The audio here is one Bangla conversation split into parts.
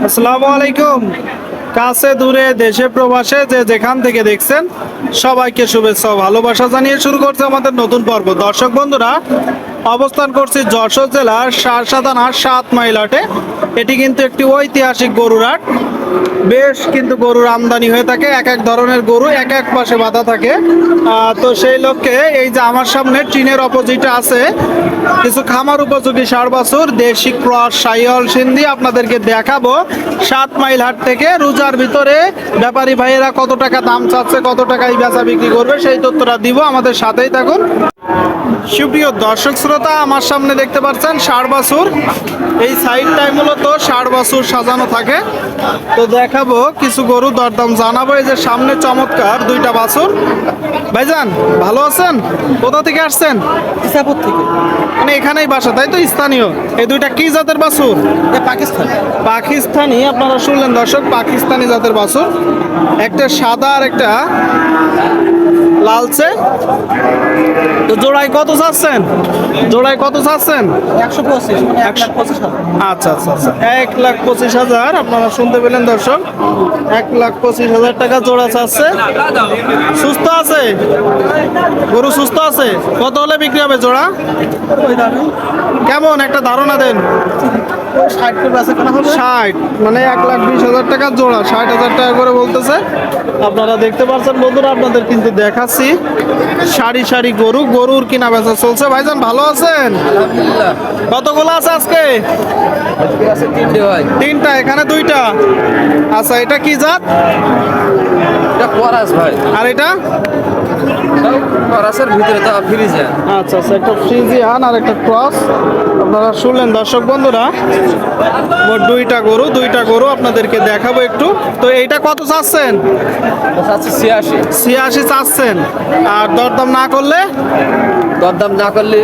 আসসালামু আলাইকুম। কাছে দূরে দেশে প্রবাসে যে যেখান থেকে দেখছেন, সবাইকে শুভেচ্ছা ভালোবাসা জানিয়ে শুরু করছে আমাদের নতুন পর্ব। দর্শক বন্ধুরা, অবস্থান করছি যশোর জেলার সারসাদানা সাত মাইল হাটে। এটি কিন্তু একটি ঐতিহাসিক গরুর হাট। বেশ কিন্তু গরুর আমদানি হয়ে থাকে, এক এক ধরনের গরু এক এক পাশে বাঁধা থাকে। তো সেই লক্ষ্যে এই যে আমার সামনে টিনের অপোজিটে আছে কিছু খামার উপযোগী সার বাছুর, দেশি ক্রস সাইহল সিন্ধি আপনাদেরকে দেখাবো। সাত মাইল হাট থেকে রোজার ভিতরে ব্যাপারী ভাইয়েরা কত টাকা দাম চাচ্ছে, কত টাকায় বেচা বিক্রি করবে, সেই তথ্যটা দিব আমাদের সাথেই থাকুন। সুপ্রিয় দর্শক শ্রোতা, আমার সামনে দেখতে পাচ্ছেন ষাড় বাছুর। এই সাইডটাই মূলত ষাড় বাছুর সাজানো থাকে। তো দেখাবো, কিছু গরু দরদাম জানাব। এই যে সামনে চমৎকার দুইটা বাছুর। ভাইজান ভালো আছেন? কোথা থেকে আসছেন? ইসাপুর থেকে। মানে এখানেই বাসা তাই তো স্থানীয়? এই দুইটা কি জাতের বাছুর? পাকিস্তান। পাকিস্তানি আপনারা শুনলেন দর্শক পাকিস্তানি জাতের বাছুর। একটা সাদা আর একটা লালচে। তো জোড়ায় কত চাচ্ছেন? জোড়ায় কত চাচ্ছেন? একশো পঁচিশ আচ্ছা আচ্ছা আচ্ছা। এক লাখ পঁচিশ হাজার আপনারা শুনতে পেলেন দর্শক। এক লাখ পঁচিশ হাজার টাকা জোড়া চাচ্ছে। সুস্থ আছে? গরু সুস্থ আছে? কত হলে বিক্রি হবে জোড়া? কেমন? একটা ধারণা দেন। ষাট মানে এক লাখ বিশ হাজার টাকা জোড়া ষাট হাজার টাকা করে বলতেছে। আপনারা দেখতে পাচ্ছেন বন্ধুরা আপনাদের কিন্তু দেখাচ্ছি। সারি সারি গরু গরুর কিনা বেচা চলছে। ভাইজান ভালো আছেন? কতগুলো আছে আজকে? ভাই। তিনটা এখানে দুইটা। আচ্ছা এটা কি জাত? এটা ভাই। আর এটা? করাসের ভিতরে তো ফ্রিজে আচ্ছা আচ্ছা একটা ফ্রিজিয়ান আর একটা ক্রস। আপনারা শুনলেন দর্শক বন্ধুরা মোট দুইটা গরু দুইটা গরু আপনাদেরকে দেখাবো একটু। তো এইটা কত চাচ্ছেন? ছিয়াশি। ছিয়াশি চাচ্ছেন। আর দরদাম না করলে? দরদাম না করলে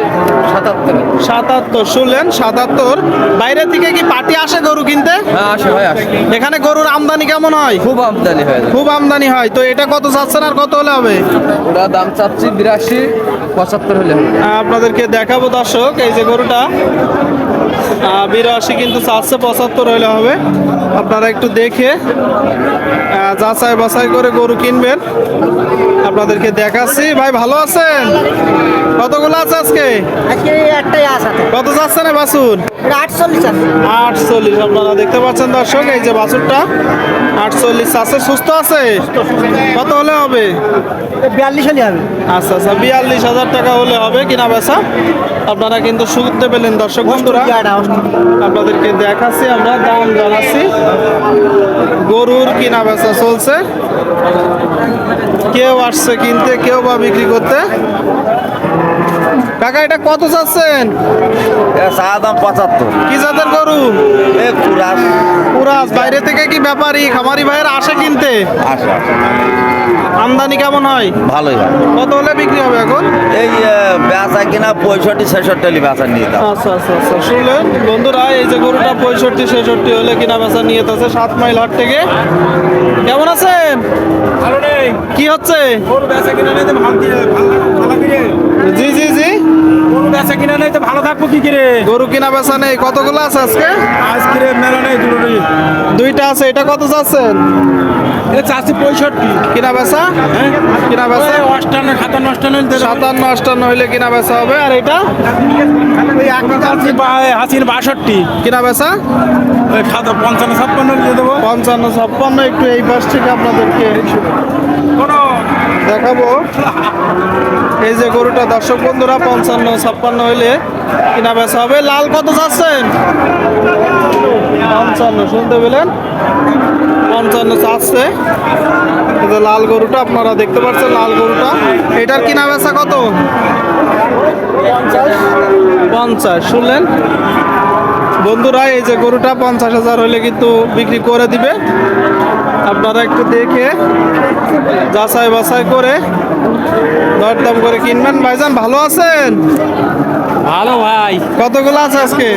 সাতাত্তর। সাতাত্তর শুনলেন? সাতাত্তর। বাইরে থেকে কি পার্টি আসে গরু কিনতে? হ্যাঁ আসে ভাই আসে। এখানে গরুর আমদানি কেমন হয়? খুব আমদানি হয়। খুব আমদানি হয়। তো এটা কত চাচ্ছেন আর কত হলে হবে? ওরা দাম চাচ্ছি বিরাশি পঁচাত্তর হলে আপনাদেরকে দেখাবো দর্শক এই যে গরুটা। বিরাশি কিন্তু চারশো পঁচাত্তর হইলে হবে। আপনারা একটু দেখে যাচাই বাছাই করে গরু কিনবেন। আপনাদেরকে দেখাচ্ছি। ভাই ভালো আছেন? কতগুলো আছে আজকে? কত যাচ্ছে না বাসুর আটচল্লিশ আপনারা দেখতে পাচ্ছেন দর্শক এই যে বাছুরটা আটচল্লিশ আছে। সুস্থ আছে? কত হলে হবে? বিয়াল্লিশ হলে হবে? আচ্ছা আচ্ছা বিয়াল্লিশ হাজার টাকা হলে হবে কিনা বেচা? আপনারা কিন্তু শুনতে পেলেন দর্শক বন্ধুরা। আপনাদেরকে দেখাচ্ছি আমরা দাম জানাচ্ছি। গরুর কিনা বেচা চলছে। কেউ আসছে কিনতে কেউ বা বিক্রি করতে। কাকা এটা কত চাচ্ছেন? চা দাম পঁচাত্তর। কি জাতের গরু? এ কুরাস। পুরাস বাইরে থেকে কি ব্যাপারী? খামারি ভাইয়ের আসে কিনতে? আসা। আমদানি কেমন হয়? ভালোই হয়। কত হলে বিক্রি হবে এখন? এই বেচা কিনা পঁয়ষট্টি ছেষট্টি হলে বেচা নিয়ে আচ্ছা আচ্ছা আচ্ছা। শুনলেন বন্ধুরা এই যে গরুটা পঁয়ষট্টি ছেষট্টি হলে কিনা বেচা নিয়ে আছে সাত মাইল হাট থেকে। কেমন আছেন? কি হচ্ছে? জি জি জি। গরু বেচা কিনা নেই তো ভালো থাকব কি করে? গরু কিনা বেচা নেই। কতগুলো আছে আজকে? আজকে মেলা নেই দুটোই দুইটা আছে। এটা কত চাচ্ছেন এটা চারশো পঁয়ষট্টি। কিনা বেচা? কিনা বেচা? অষ্টান্ন সাতান্ন অষ্টান্ন সাতান্ন আটান্ন হইলে কিনা বেচা হবে। আর এটা হাসির বাষট্টি। কিনা বেচা? পঞ্চান্ন ছাপ্পান্ন দেবো। পঞ্চান্ন ছাপ্পান্ন একটু এই পাশ থেকে আপনাদেরকে দেখাবো। এই যে গরুটা দর্শক বন্ধুরা পঞ্চান্ন ছাপ্পান্ন হইলে কিনা বেচা হবে। লাল কত চাচ্ছেন পঞ্চান্ন শুনতে পেলেন? পঞ্চান্ন চাচ্ছে। লাল গরুটা আপনারা দেখতে পাচ্ছেন লাল গরুটা। এটার কিনা বেচা কত? পঞ্চাশ শুনলেন? বন্ধুরা এই যে গরুটা পঞ্চাশ হাজার হলে কিন্তু বিক্রি করে দিবে। আপনারা একটু দেখে যাচাই বাছাই করে দরদাম করে কিনবেন। ভাইজান ভালো আছেন? ভালো ভাই। কতগুলো আছে আজকে?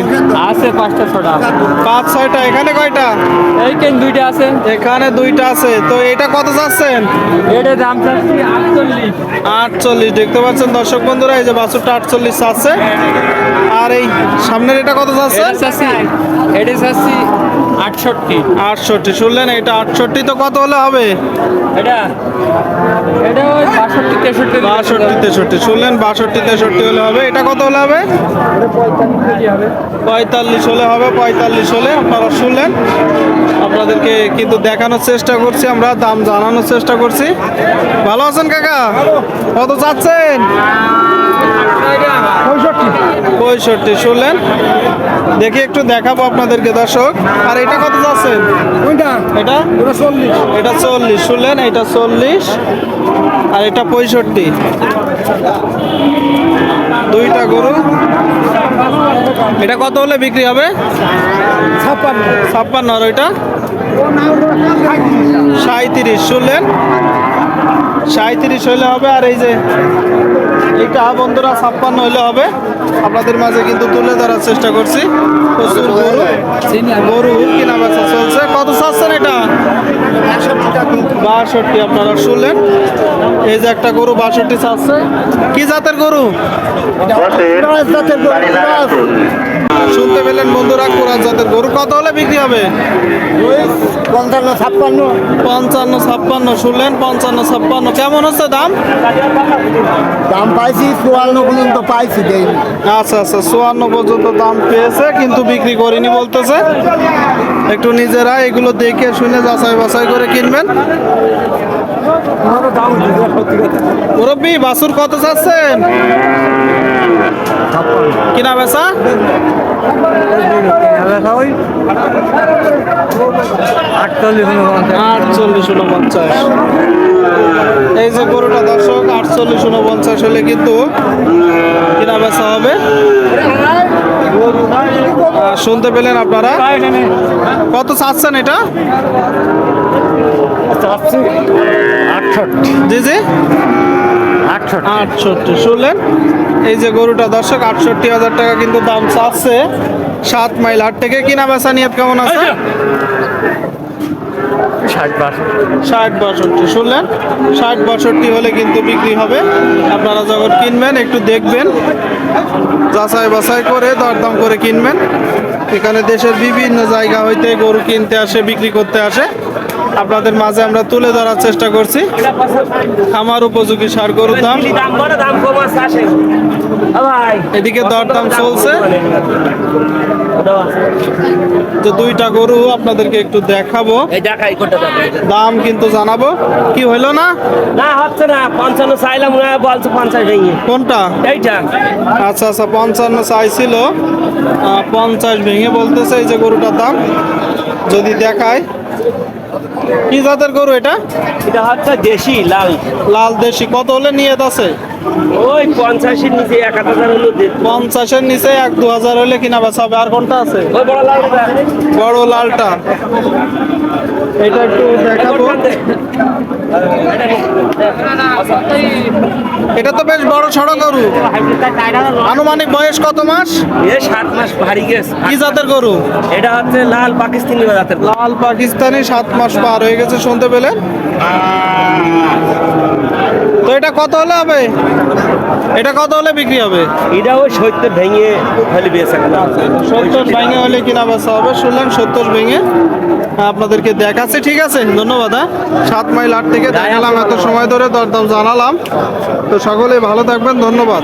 আছে পাঁচটা ছটা পাঁচ ছয়টা। এখানে কয়টা? এই কেন দুইটা আছে? এখানে দুইটা আছে। তো এটা কত চাচ্ছেন এটা দাম চাচ্ছি আটচল্লিশ। আটচল্লিশ। দেখতে পাচ্ছেন দর্শক বন্ধুরা এই যে বাছুরটা আটচল্লিশ চাচ্ছে আর এই সামনের এটা কত চাচ্ছে এটা চাচ্ছি আটষট্টি। আটষট্টি শুনলেন এটা আটষট্টি তো কত হলে হবে? এটা এটা ওই বাষট্টি তেষট্টি বাষট্টি তেষট্টি শুনলেন বাষট্টি তেষট্টি হলে হবে। এটা কত হলে হবে? পঁয়তাল্লিশ হলে হবে। পঁয়তাল্লিশ হলে আপনারা শুনলেন? আপনাদেরকে কিন্তু দেখানোর চেষ্টা করছি আমরা দাম জানানোর চেষ্টা করছি। ভালো আছেন কাকা? কত চাচ্ছেন? পঁয়ষট্টি। শুনলেন? দেখি একটু দেখাবো আপনাদেরকে দর্শক। আর এটা কত যাচ্ছেন এটা? এটা চল্লিশ। শুনলেন? এটা চল্লিশ। আর এটা পঁয়ষট্টি। দুইটা গরু। এটা কত হলে বিক্রি হবে? ছাপ্পান্ন। আর ওইটা? সাঁত্রিশ শুনলেন? সাঁত্রিশ হইলে হবে আর এই যে এইটা বন্ধুরা ছাপ্পান্ন হইলে হবে। আপনাদের মাঝে কিন্তু তুলে ধরার চেষ্টা করছি। প্রচুর গরু। গরু কিনা বেচা চলছে। কত চাচ্ছেন এটা? বাষট্টি আপনারা শুনলেন। এই যে একটা গরু বাষট্টি চাচ্ছে। কি জাতের গরু? শুনতে পেলেন বন্ধুরা কোরআন জাতের গরু। কত হলে বিক্রি হবে? পঞ্চান্ন ছাপ্পান্ন। পঞ্চান্ন ছাপ্পান্ন শুনলেন পঞ্চান্ন ছাপ্পান্ন। কেমন হচ্ছে দাম? দাম পাইছি চুয়ান্ন পর্যন্ত পাইছি দেই আচ্ছা আচ্ছা চুয়ান্ন পর্যন্ত দাম পেয়েছে কিন্তু বিক্রি করিনি বলতেছে। একটু নিজেরা এগুলো দেখে শুনে যাচাই বাছাই করে কিনবেন। মুরব্বী বাসুর কত চাচ্ছেন? কিনা বেচা আটচল্লিশ উনপঞ্চাশ। এই যে গরুটা দর্শক আটচল্লিশ উনপঞ্চাশ হলে কিন্তু কিনা বেচা হবে? শুনতে পেলেন আপনারা? কত চাচ্ছেন এটা? জি জি। আটষট্টি। শুনলেন? এই যে গরুটা দর্শক আটষট্টি হাজার টাকা কিন্তু দাম চাচ্ছে। সাত মাইল হাট থেকে কিনা বেচা নিয়ত কেমন আছে? ষাট বাষট্টি শুনলেন? ষাট বাষট্টি হলে কিন্তু বিক্রি হবে। আপনারা যখন কিনবেন একটু দেখবেন। যাচাই বাছাই করে দরদাম করে কিনবেন। এখানে দেশের বিভিন্ন জায়গা হইতে গরু কিনতে আসে বিক্রি করতে আসে। আপনাদের মাঝে আমরা তুলে ধরার চেষ্টা করছি। খামার উপযোগী সার গরুর দাম। এদিকে দরদাম চলছে। যে দুইটা গরু আপনাদেরকে একটু দেখাবো। দাম কিন্তু জানাব। কি হইল না? হচ্ছে না পঞ্চান্ন চাইলাম না বলছে পঞ্চাশ কোনটা? এইটা আচ্ছা আচ্ছা পঞ্চান্ন চাইছিল। পঞ্চাশ ভেঙে বলতেছে এই যে গরুটার দাম। যদি দেখায়। কি জাতের গরু এটা? এটা হচ্ছে দেশি লাল। লাল দেশি। কত হলে নিয়ে আছে? ওই পঞ্চাশের নিচে এক হাজার হলো পঞ্চাশের নিচে এক দু হাজার হলে কিনা বেচা হবে। আর কোনটা আছে? ওই বড় লালটা। বড় লালটা। এটা একটু দেখাবো। এটা তো বেশ বড় সড়ো গরু। আনুমানিক বয়স কত মাস? এ সাত মাস ভারী গেছে। কি জাতের গরু? এটা হচ্ছে লাল পাকিস্তানি জাতের। লাল পাকিস্তানি সাত মাস পার হয়ে গেছে শুনতে পেলেন? তো এটা কত হলে হবে? এটা কত হলে বিক্রি হবে? এটা ওই সত্য ভেঙে ফেলে দিয়েছে সত্তর ভেঙে হলে কিনা বেচা হবে? শুনলেন সত্তর ভেঙে আপনাদেরকে দেখাচ্ছি ঠিক আছে? ধন্যবাদ হ্যাঁ? সাত মাইল আট থেকে দেখালাম এত সময় ধরে দরদাম জানালাম। তো সকলে ভালো থাকবেন ধন্যবাদ।